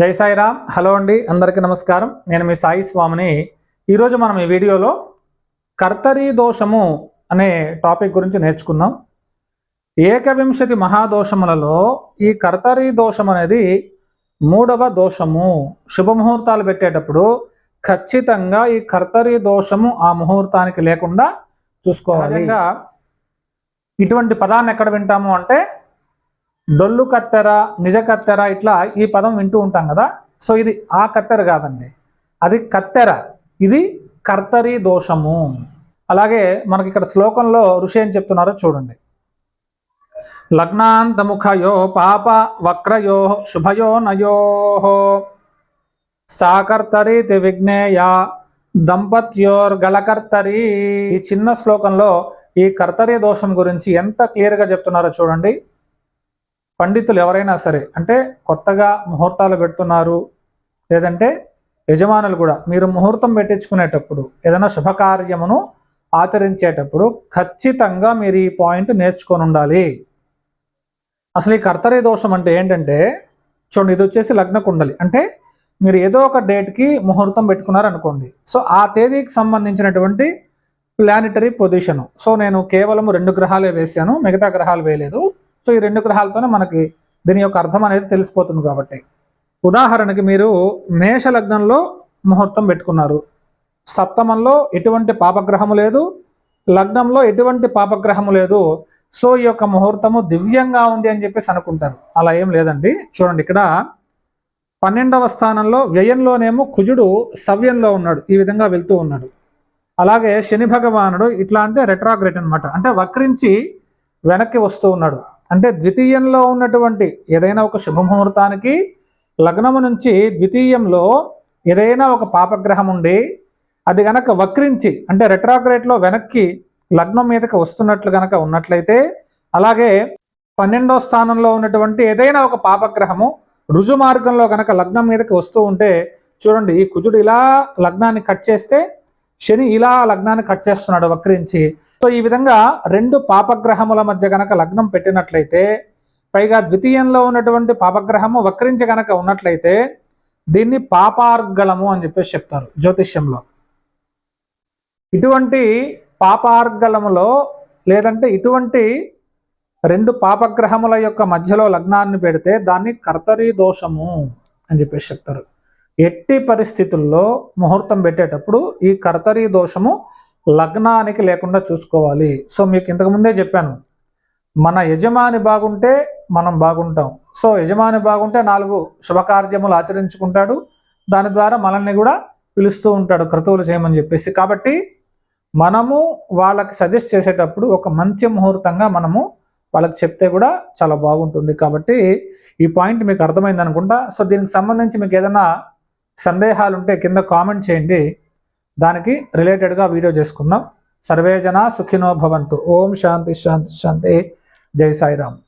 జై సాయిరామ్. హలో అండి అందరికీ నమస్కారం. నేను మీ సాయి స్వామిని. ఈరోజు మనం ఈ వీడియోలో కర్తరీ దోషము అనే టాపిక్ గురించి నేర్చుకుందాం. ఏకవింశతి మహాదోషములలో ఈ కర్తరీ దోషం అనేది మూడవ దోషము. శుభముహూర్తాలు పెట్టేటప్పుడు ఖచ్చితంగా ఈ కర్తరీ దోషము ఆ ముహూర్తానికి లేకుండా చూసుకోవాలి. ఇటువంటి పదాన్ని ఎక్కడ వింటాము అంటే డొల్లు కత్తెర నిజ కత్తెర ఇట్లా ఈ పదం వింటూ ఉంటాం కదా. సో ఇది ఆ కత్తెర కాదండి. అది కత్తెర. ఇది కర్తరి దోషము. అలాగే మనకి ఇక్కడ శ్లోకంలో ఋషి ఏం చెప్తున్నారో చూడండి. లగ్నాంతముఖయో పాప వక్రయో శుభయో నయో. సాకర్తరి విఘ్నేయ దంపత్యోర్గళకర్తరి. ఈ చిన్న శ్లోకంలో ఈ కర్తరి దోషం గురించి ఎంత క్లియర్గా చెప్తున్నారో చూడండి. పండితులు ఎవరైనా సరే అంటే కొత్తగా ముహూర్తాలు పెడుతున్నారు లేదంటే యజమానులు కూడా మీరు ముహూర్తం పెట్టించుకునేటప్పుడు ఏదైనా శుభకార్యమును ఆచరించేటప్పుడు ఖచ్చితంగా మీరు ఈ పాయింట్ నేర్చుకొని ఉండాలి అసలు ఈ కర్తరీ దోషం అంటే ఏంటంటే చూడండి ఇది వచ్చేసి లగ్న కుండలి. అంటే మీరు ఏదో ఒక డేట్కి ముహూర్తం పెట్టుకున్నారు అనుకోండి సో ఆ తేదీకి సంబంధించినటువంటి ప్లానిటరీ పొజిషన్ సో నేను కేవలం రెండు గ్రహాలే వేశాను మిగతా గ్రహాలు వేయలేదు. సో ఈ రెండు గ్రహాలతోనే మనకి దీని యొక్క అర్థం అనేది తెలిసిపోతుంది కాబట్టి. ఉదాహరణకి మీరు మేష లగ్నంలో ముహూర్తం పెట్టుకున్నారు. సప్తమంలో ఎటువంటి పాపగ్రహము లేదు. లగ్నంలో ఎటువంటి పాపగ్రహము లేదు. సో ఈ యొక్క ముహూర్తము దివ్యంగా ఉంది అని చెప్పేసి అనుకుంటారు. అలా ఏం లేదండి. చూడండి ఇక్కడ పన్నెండవ స్థానంలో వ్యయంలోనేమో కుజుడు సవ్యంలో ఉన్నాడు. ఈ విధంగా వెళ్తూ ఉన్నాడు. అలాగే శని భగవానుడు ఇట్లా అంటే రెట్రాగ్రేట్ అనమాట అంటే వక్రించి వెనక్కి వస్తూ ఉన్నాడు. అంటే ద్వితీయంలో ఉన్నటువంటి ఏదైనా ఒక శుభముహూర్తానికి లగ్నము నుంచి ద్వితీయంలో ఏదైనా ఒక పాపగ్రహం ఉండి అది గనక వక్రించి అంటే రెట్రాగ్రేట్లో వెనక్కి లగ్నం మీదకి వస్తున్నట్లు గనక ఉన్నట్లయితే అలాగే పన్నెండో స్థానంలో ఉన్నటువంటి ఏదైనా ఒక పాపగ్రహము రుజు మార్గంలో గనక లగ్నం మీదకి వస్తూ ఉంటే చూడండి ఈ కుజుడు ఇలా లగ్నాన్ని కట్ చేస్తే శని ఇలా లగ్నాన్ని కట్ చేస్తున్నాడు వక్రించి. సో ఈ విధంగా రెండు పాపగ్రహముల మధ్య గనక లగ్నం పెట్టినట్లయితే పైగా ద్వితీయంలో ఉన్నటువంటి పాపగ్రహము వక్రించి గనక ఉన్నట్లయితే దీన్ని పాపార్గళము అని చెప్పేసి చెప్తారు జ్యోతిష్యంలో. ఇటువంటి పాపార్గళములో లేదంటే ఇటువంటి రెండు పాపగ్రహముల యొక్క మధ్యలో లగ్నాన్ని పెడితే దాన్ని కర్తరీ దోషము అని చెప్పేసి చెప్తారు. ఎట్టి పరిస్థితుల్లో ముహూర్తం పెట్టేటప్పుడు ఈ కర్తరీ దోషము లగ్నానికి లేకుండా చూసుకోవాలి. సో మీకు ఇంతకుముందే చెప్పాను. మన యజమాని బాగుంటే మనం బాగుంటాం. సో యజమాని బాగుంటే నాలుగు శుభకార్యములు ఆచరించుకుంటాడు. దాని ద్వారా మనల్ని కూడా పిలుస్తూ ఉంటాడు క్రతువులు చేయమని చెప్పేసి. కాబట్టి మనము వాళ్ళకి సజెస్ట్ చేసేటప్పుడు ఒక మంచి ముహూర్తంగా మనము వాళ్ళకి చెప్తే కూడా చాలా బాగుంటుంది. కాబట్టి ఈ పాయింట్ మీకు అర్థమైంది అనుకుంటా సో దీనికి సంబంధించి మీకు ఏదైనా సందేహాలు ఉంటే కింద కామెంట్ చేయండి. దానికి రిలేటెడ్గా వీడియో చేసుకుందాం. సర్వేజన సుఖినో భవంతు. ఓం శాంతి శాంతి శాంతి. జై సాయిరామ్.